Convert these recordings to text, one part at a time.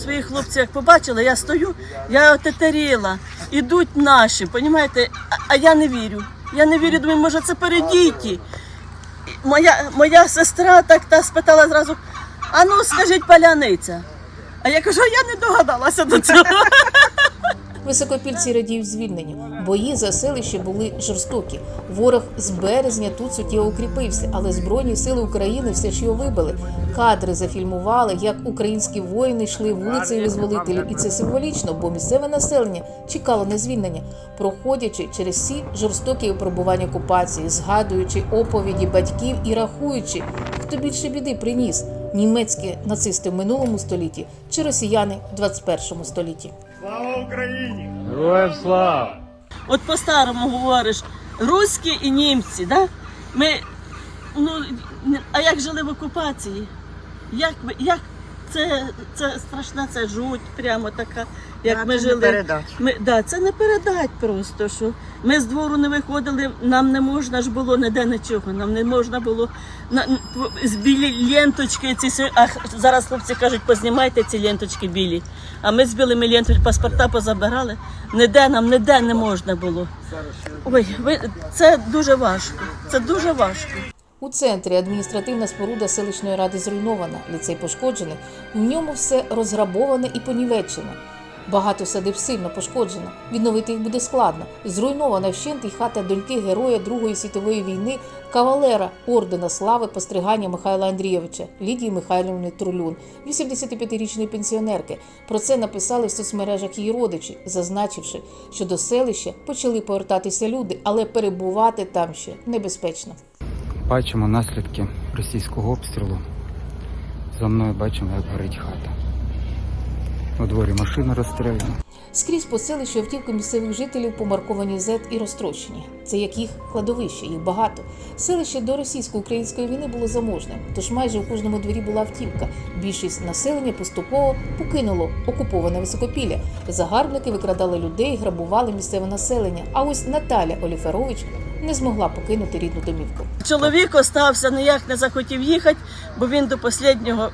своїх хлопців як побачила, я стою, я отетеріла. Ідуть наші, понімаєте? А, а я не вірю. Я не вірю, думаю, може це передіті. Моя, моя сестра так та спитала зразу: а ну скажіть паляниця. А я кажу, я не догадалася до цього. Високопільці радіють звільненню. Бої за селище були жорстокі. Ворог з березня тут суттєво укріпився, але Збройні сили України все ж його вибили. Кадри зафільмували, як українські воїни йшли вулицею визволителів, і це символічно, бо місцеве населення чекало на звільнення, проходячи через всі жорстокі випробування окупації, згадуючи оповіді батьків і рахуючи, хто більше біди приніс німецькі нацисти в минулому столітті чи росіяни в 21 столітті. Слава Україні! Героям слава! От по-старому говориш, руські і німці, да? Ми, ну, не- а як жили в окупації? Як, ви- як це, це страшна, це жуть прямо така, як Да, ми це не жили. передать. Ми, да, це не передать просто, що ми з двору не виходили, нам не можна ж було ніде нічого, нам не можна було на, з білі ленточки, ці, сі- а зараз хлопці кажуть, познімайте ці ленточки білі. А ми з білими ленточками паспорта позабирали, ніде нам, ніде не можна було. Ой, ви, це дуже важко, це дуже важко. У центрі адміністративна споруда селищної ради зруйнована, ліцей пошкоджений. В ньому все розграбоване і понівечене. Багато садиб сильно пошкоджено. Відновити їх буде складно. Зруйнована вщент і хата доньки героя Другої світової війни, кавалера ордена слави постригання Михайла Андрійовича Лідії Михайлівни Трулюн, 85-річної пенсіонерки. Про це написали в соцмережах її родичі, зазначивши, що до селища почали повертатися люди, але перебувати там ще небезпечно. Бачимо наслідки російського обстрілу. За мною бачимо, як горить хата. У дворі машина розстріляна. Скрізь по селищу автівки місцевих жителів помарковані Z і розтрощені. Це як їх кладовище, їх багато. Селище до російсько-української війни було заможне, тож майже у кожному дворі була автівка. Більшість населення поступово покинуло окуповане високопілля. Загарбники викрадали людей, грабували місцеве населення. А ось Наталя Оліферович не змогла покинути рідну домівку. Чоловік остався, ніяк не захотів їхати, бо він до останнього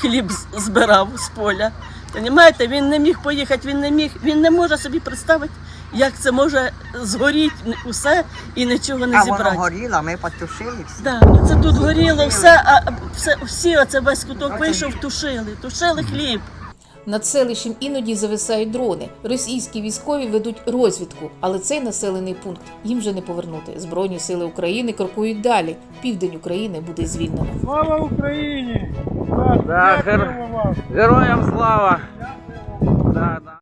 хліб збирав з поля. Понімаєте, він не міг поїхати, він не міг, він не може собі представити, як це може згоріти усе і нічого не А зібрати. воно горіло, ми потушили все. Да, ну це тут горіло все, а все, всі оце весь куток вийшов, тушили, тушили хліб. Над селищем іноді зависають дрони. Російські військові ведуть розвідку, але цей населений пункт їм вже не повернути. Збройні сили України крокують далі. Південь України буде звільнено. Слава Україні! Да, вам! Героям слава! Да, да.